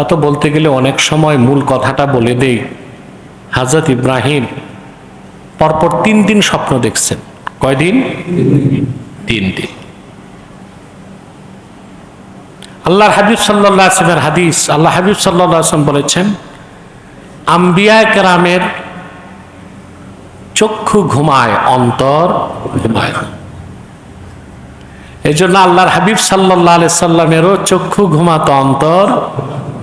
তা তো বলতে গেলে অনেক সময় মূল কথাটা বলে দেই। হাজরত ইব্রাহিম পরপর তিন দিন স্বপ্ন দেখছেন। কয়দিন তিন দিন। আল্লাহর হাবিব সাল্লাহ আসলামের হাদিস আল্লাহ হাবিব সাল্লাহ আসলাম বলেছেন, আম্বিয়া কেরামের চক্ষু ঘুমায়, অন্তর ঘুমায় এই জন্য আল্লাহর হাবিব সাল্লাহ আলি সাল্লামেরও চক্ষু ঘুমাতো, অন্তর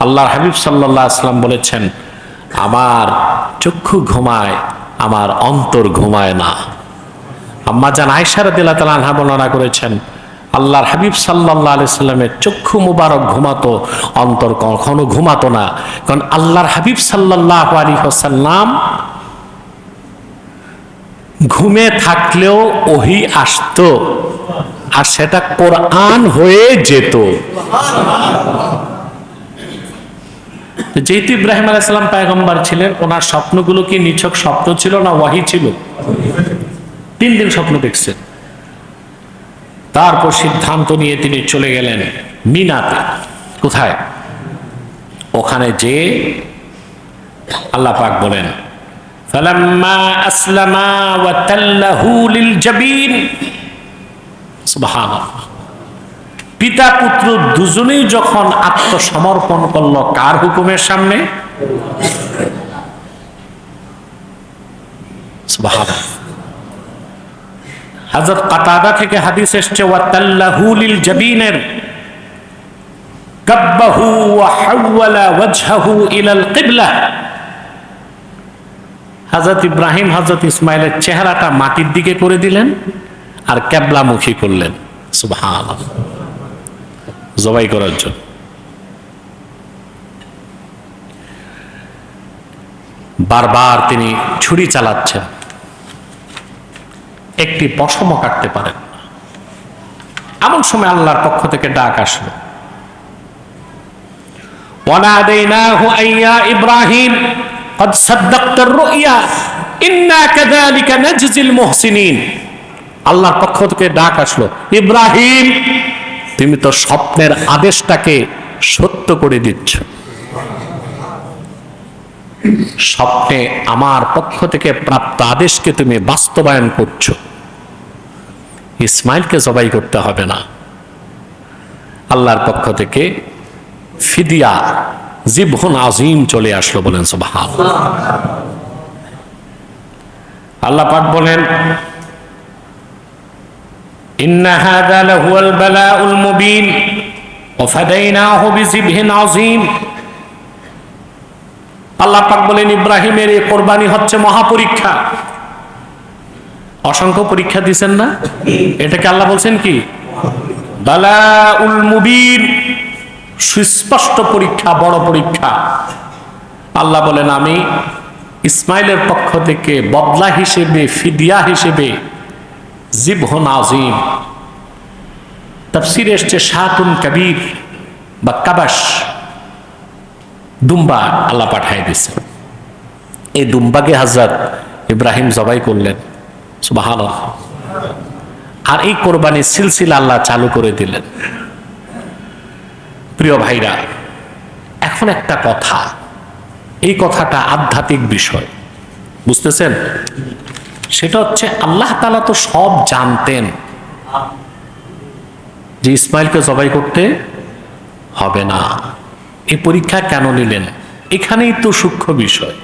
আল্লাহর হাবিব সাল্লাল্লাহু আলাইহি সাল্লাম বলেছেন, আমার চক্ষু ঘুমায়, আমার অন্তর ঘুমায় না। আম্মা জান রাদিয়াল্লাহু তাআলা আনহা বর্ণনা করেছেন, আল্লাহর হাবিব সাল্লাহ আলি সাল্লামের চক্ষু মুবারক ঘুমাতো, অন্তর কখনো ঘুমাতো না। কারণ আল্লাহর হাবিব সাল্লাহ আলী সাল্লাম ঘুমে থাকলেও ওহি আসতো। আর সেটা কোরআন হয়ে যেত। যেহেতু ইব্রাহিম আলাইসাল্লাম পায়গম্বার ছিলেন, ওনার স্বপ্নগুলো কি নিছক স্বপ্ন ছিল না ওয়াহি ছিল? তিন দিন স্বপ্ন দেখছেন। তারপর সিদ্ধান্ত নিয়ে তিনি চলে গেলেন মিনাতে। কোথায়? ওখানে যে আল্লাহ পাক বলেন, ফালাম্মা আসলামা ওয়া তাল্লাহু লিল জাবিন। পিতা পুত্র দুজনেই যখন আত্মসমর্পণ করল, কার হুকুমের সামনে? হযরত কাতাদা থেকে হাদিস এসছে ওয়াতাল্লাহু লিল জাবিনের, কাব্বাহু ওয়া হাওয়ালা ওয়াজহাহু ইলাল কিবলা। হযরত ইব্রাহিম, হযরত ইসমাইলের চেহারাটা মাটির দিকে করে দিলেন। আর ক্যাবলামুখী করলেন সুবহানাল্লাহ জবাই করার জন্য বারবার তিনি ছুরি চালাচ্ছেন একটি পশমও কাটতে পারেন না। এমন সময় আল্লাহর পক্ষ থেকে ডাক আসলো وناديناه أي يا إبراهيم قد صدقت الرؤيا إنا كذلك نجزي المحسنين আল্লাহর পক্ষ থেকে ডাক আসলো, ইব্রাহিম, তুমি তো স্বপ্নের আদেশটাকে সত্য করে দিচ্ছ। স্বপ্নে আমার পক্ষ থেকে প্রাপ্ত আদেশকে তুমি বাস্তবায়ন করছ। ইসমাইলকে জবাই করতে হবে না। আল্লাহর পক্ষ থেকে ফিদিয়া, জিবহন আজিম চলে আসলো বলেন সুবহান আল্লাহ পাক বলেন إن هذا لهو البلاء المبين وفديناه بذبح عظيم আল্লাহ পাক বলেন ইব্রাহিমের এই কোরবানি হচ্ছে মহাপরীক্ষা অসংখ্য পরীক্ষা দিছেন না এটাকে আল্লাহ বলছেন কি বালাউল মুবিন সুস্পষ্ট পরীক্ষা বড় পরীক্ষা আল্লাহ বলেন আমি ইসমাইলের পক্ষ থেকে বদলা হিসেবে ফিদিয়া হিসেবে জিবহন আজিম তফসির এসছে শাহাতুন কবির বা কাবাস দুম্বা আল্লাহ পাঠাই দিছে এই দুম্বাকে হাজরত ইব্রাহিম জবাই করলেন। আর এই কোরবানির সিলসিলা আল্লাহ চালু করে দিলেন। প্রিয় ভাইরা, এখন একটা কথা। এই কথাটা আধ্যাত্মিক বিষয়। বুঝতেছেন? সেটা হচ্ছে আল্লাহ তালা তো সব জানতেন। যে ইসমাইলকে জবাই করতে হবে না। এই পরীক্ষা কেন নিলেন? এখানেই তো সূক্ষ্ম বিষয়।